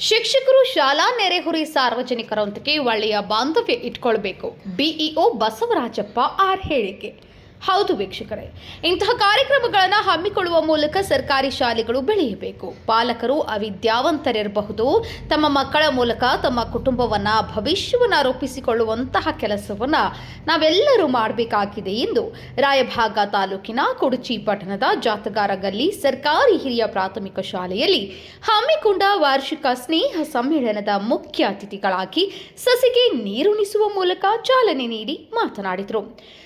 ಶಿಕ್ಷಕರು ಶಾಲಾ ನೆರೆಹೊರೆ ಸಾರ್ವಜನಿಕರೊಂದಿಗೆ ಒಳ್ಳೆಯ ಬಾಂಧವ್ಯ ಇಟ್ಕೊಳ್ಬೇಕು. ಬಿಇಒ ಬಸವರಾಜಪ್ಪ ಆರ್ ಹೇಳಿಕೆ. ಹೌದು ವೀಕ್ಷಕರೇ, ಇಂತಹ ಕಾರ್ಯಕ್ರಮಗಳನ್ನು ಹಮ್ಮಿಕೊಳ್ಳುವ ಮೂಲಕ ಸರ್ಕಾರಿ ಶಾಲೆಗಳು ಬೆಳೆಯಬೇಕು. ಪಾಲಕರು ಅವಿದ್ಯಾವಂತರಿರಬಹುದು. ತಮ್ಮ ಮಕ್ಕಳ ಮೂಲಕ ತಮ್ಮ ಕುಟುಂಬವನ್ನು, ಭವಿಷ್ಯವನ್ನು ರೂಪಿಸಿಕೊಳ್ಳುವಂತಹ ಕೆಲಸವನ್ನು ನಾವೆಲ್ಲರೂ ಮಾಡಬೇಕಾಗಿದೆ ಎಂದು ರಾಯಭಾಗ ತಾಲೂಕಿನ ಕುಡುಚಿ ಪಟ್ಟಣದ ಜಾತಗಾರ ಗಲ್ಲಿ ಸರ್ಕಾರಿ ಹಿರಿಯ ಪ್ರಾಥಮಿಕ ಶಾಲೆಯಲ್ಲಿ ಹಮ್ಮಿಕೊಂಡ ವಾರ್ಷಿಕ ಸ್ನೇಹ ಸಮ್ಮೇಳನದ ಮುಖ್ಯ ಅತಿಥಿಗಳಾಗಿ ಸಸಿಗೆ ನೀರುಣಿಸುವ ಮೂಲಕ ಚಾಲನೆ ನೀಡಿ ಮಾತನಾಡಿದರು.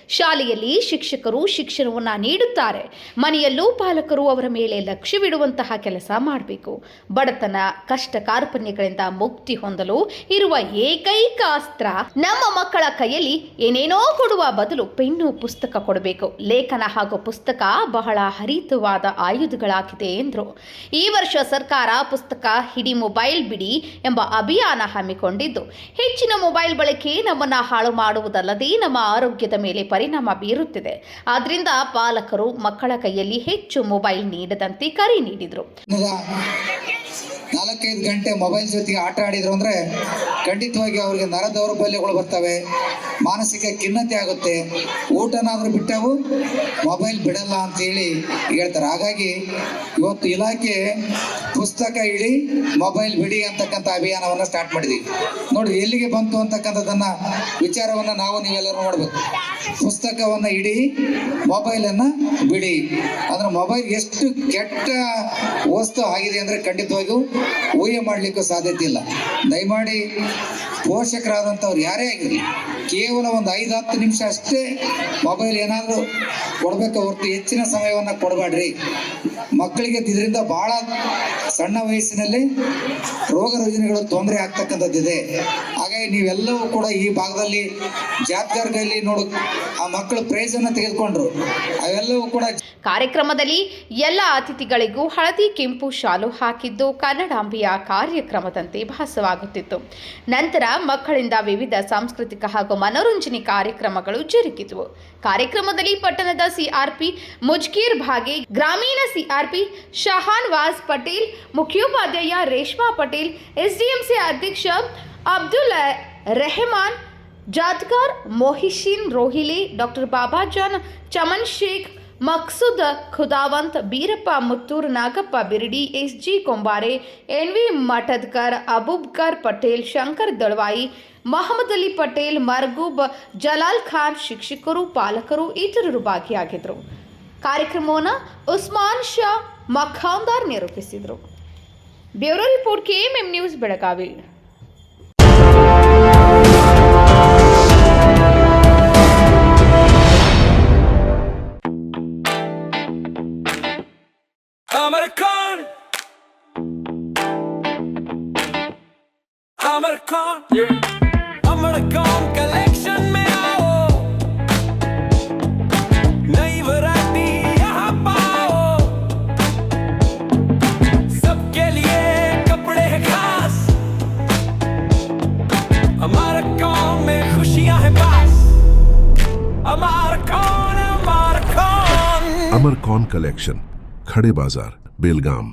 ಶಾಲೆಯಲ್ಲಿ ಶಿಕ್ಷಕರು ಶಿಕ್ಷಣವನ್ನು ನೀಡುತ್ತಾರೆ. ಮನೆಯಲ್ಲೂ ಪಾಲಕರು ಅವರ ಮೇಲೆ ಲಕ್ಷ್ಯವಿಡುವಂತಹ ಕೆಲಸ ಮಾಡಬೇಕು. ಬಡತನ, ಕಷ್ಟ ಕಾರ್ಪಣ್ಯಗಳಿಂದ ಮುಕ್ತಿ ಹೊಂದಲು ಇರುವ ಏಕೈಕ ಅಸ್ತ್ರ ನಮ್ಮ ಮಕ್ಕಳ ಕೈಯಲ್ಲಿ ಏನೇನೋ ಕೊಡುವ ಬದಲು ಪೆನ್ನು, ಪುಸ್ತಕ ಕೊಡಬೇಕು. ಲೇಖನ ಹಾಗೂ ಪುಸ್ತಕ ಬಹಳ ಹರಿತವಾದ ಆಯುಧಗಳಾಗಿದೆ ಎಂದರು. ಈ ವರ್ಷ ಸರ್ಕಾರ ಪುಸ್ತಕ ಹಿಡಿ ಮೊಬೈಲ್ ಬಿಡಿ ಎಂಬ ಅಭಿಯಾನ ಹಮ್ಮಿಕೊಂಡಿದ್ದು. ಹೆಚ್ಚಿನ ಮೊಬೈಲ್ ಬಳಕೆ ನಮ್ಮನ್ನ ಹಾಳು ಮಾಡುವುದಲ್ಲದೆ ನಮ್ಮ ಆರೋಗ್ಯದ ಮೇಲೆ ಪರಿಣಾಮ ಬೀರುತ್ತಿದೆ. ಆದ್ರಿಂದ ಪಾಲಕರು ಮಕ್ಕಳ ಕೈಯಲ್ಲಿ ಹೆಚ್ಚು ಮೊಬೈಲ್ ನೀಡದಂತೆ ಕರೆ ನೀಡಿದರು. ನಾಲ್ಕೈದು ಗಂಟೆ ಮೊಬೈಲ್ ಜೊತೆಗೆ ಆಟ ಆಡಿದ್ರು ಅಂದ್ರೆ ಖಂಡಿತವಾಗಿ ಅವರಿಗೆ ನರ ದೌರ್ಬಲ್ಯಗಳು ಬರ್ತವೆ. ಮಾನಸಿಕ ಖಿನ್ನತೆ ಆಗುತ್ತೆ. ಊಟನಾದರೂ ಬಿಟ್ಟವು, ಮೊಬೈಲ್ ಬಿಡಲ್ಲ ಅಂತ ಹೇಳಿ ಹೇಳ್ತಾರೆ. ಹಾಗಾಗಿ ಇವತ್ತು ಇಲಾಖೆ ಪುಸ್ತಕ ಇಡಿ, ಮೊಬೈಲ್ ಬಿಡಿ ಅಂತಕ್ಕಂಥ ಅಭಿಯಾನವನ್ನು ಸ್ಟಾರ್ಟ್ ಮಾಡಿದ್ವಿ. ನೋಡಿ ಎಲ್ಲಿಗೆ ಬಂತು ಅಂತಕ್ಕಂಥದ್ದನ್ನು ವಿಚಾರವನ್ನ ನಾವು ನೀವೆಲ್ಲರೂ ನೋಡಬೇಕು. ಪುಸ್ತಕವನ್ನ ಇಡಿ, ಮೊಬೈಲನ್ನು ಬಿಡಿ. ಅಂದ್ರೆ ಮೊಬೈಲ್ ಎಷ್ಟು ಕೆಟ್ಟ ವಸ್ತು ಆಗಿದೆ ಅಂದ್ರೆ ಖಂಡಿತವಾಗಿಯೂ ಊಹೆ ಮಾಡಲಿಕ್ಕೂ ಸಾಧ್ಯತೆ ಇಲ್ಲ. ದಯಮಾಡಿ ಪೋಷಕರಾದಂಥವ್ರು ಯಾರೇ ಆಗಿರಲಿ, ಕೇವಲ ಒಂದು ಐದು ಹತ್ತು ನಿಮಿಷ ಅಷ್ಟೇ ಮೊಬೈಲ್ ಏನಾದರೂ ಕೊಡಬೇಕು ಹೊರತು ಹೆಚ್ಚಿನ ಸಮಯವನ್ನು ಕೊಡಬೇಡ್ರಿ. ಮಕ್ಕಳಿಗೆ ಇದರಿಂದ ಬಹಳ ಸಣ್ಣ ವಯಸ್ಸಿನಲ್ಲಿ ರೋಗ ರುಜಿನಗಳು ತೊಂದರೆ ಆಗ್ತಕ್ಕಂಥದ್ದಿದೆ. ಹಾಗಾಗಿ ನೀವೆಲ್ಲವೂ ಕೂಡ ಈ ಭಾಗದಲ್ಲಿ ಜಾತ್ಗಾರ್ಗಲ್ಲಿ ನೋಡು, ಆ ಮಕ್ಕಳು ಪ್ರೈಸ್ ಅನ್ನು ತೆಗೆದುಕೊಂಡ್ರು. ಅವೆಲ್ಲವೂ ಕೂಡ ಕಾರ್ಯಕ್ರಮದಲ್ಲಿ ಎಲ್ಲ ಅತಿಥಿಗಳಿಗೂ ಹಳದಿ ಕೆಂಪು ಶಾಲು ಹಾಕಿದ್ದು ಕನ್ನಡಾಂಬೆಯ ಕಾರ್ಯಕ್ರಮದಂತೆ ಭಾಸವಾಗುತ್ತಿತ್ತು. ನಂತರ ಮಕ್ಕಳಿಂದ ವಿವಿಧ ಸಾಂಸ್ಕೃತಿಕ ಹಾಗೂ ಮನೋರಂಜನೆ ಕಾರ್ಯಕ್ರಮಗಳು ಜರುಗಿದವು. ಕಾರ್ಯಕ್ರಮದಲ್ಲಿ ಪಟ್ಟಣದ ಸಿಆರ್ಪಿ ಮುಜ್ಕೀರ್ ಭಾಗೆ, ಗ್ರಾಮೀಣ ಸಿಆರ್ಪಿ ಶಹಾನ್ ವಾಸ್ ಪಟೇಲ್, ಮುಖ್ಯೋಪಾಧ್ಯಾಯ ರೇಷ್ಮಾ ಪಟೇಲ್ ಎಸ್ಡಿಎಂಸಿ ಅಧ್ಯಕ್ಷ Abdul Rehman, Jadgar Mohisin Rohili, doctor Babajan Chaman Shaikh, Maqsood Khudavant, Birappa Muttur, Nagappa Biradi S G Kombare N V Mathadkar Abubakar Patel, Shankar Dalavayi, Mohammad Ali Patel, Margoob, Jalal Khan ಶಿಕ್ಷಕರು, ಪಾಲಕರು ಇತರರು ಭಾಗಿಯಾಗಿದ್ದರು. ಕಾರ್ಯಕ್ರಮವನ್ನು ಉಸ್ಮಾನ್ ಶಾ ಮಖಾಂದಾರ್ ನಿರೂಪಿಸಿದರು. Bureau report KMM news Belagavi. Amar Khan. Yeah. Amar Khan collection में आओ सबके लिए कपड़े हैं खास हमारे में खुशियाँ हैं पास हमारा कौन हमारा कौन अमर कॉन कलेक्शन खड़े बाज़ार बेलगाम।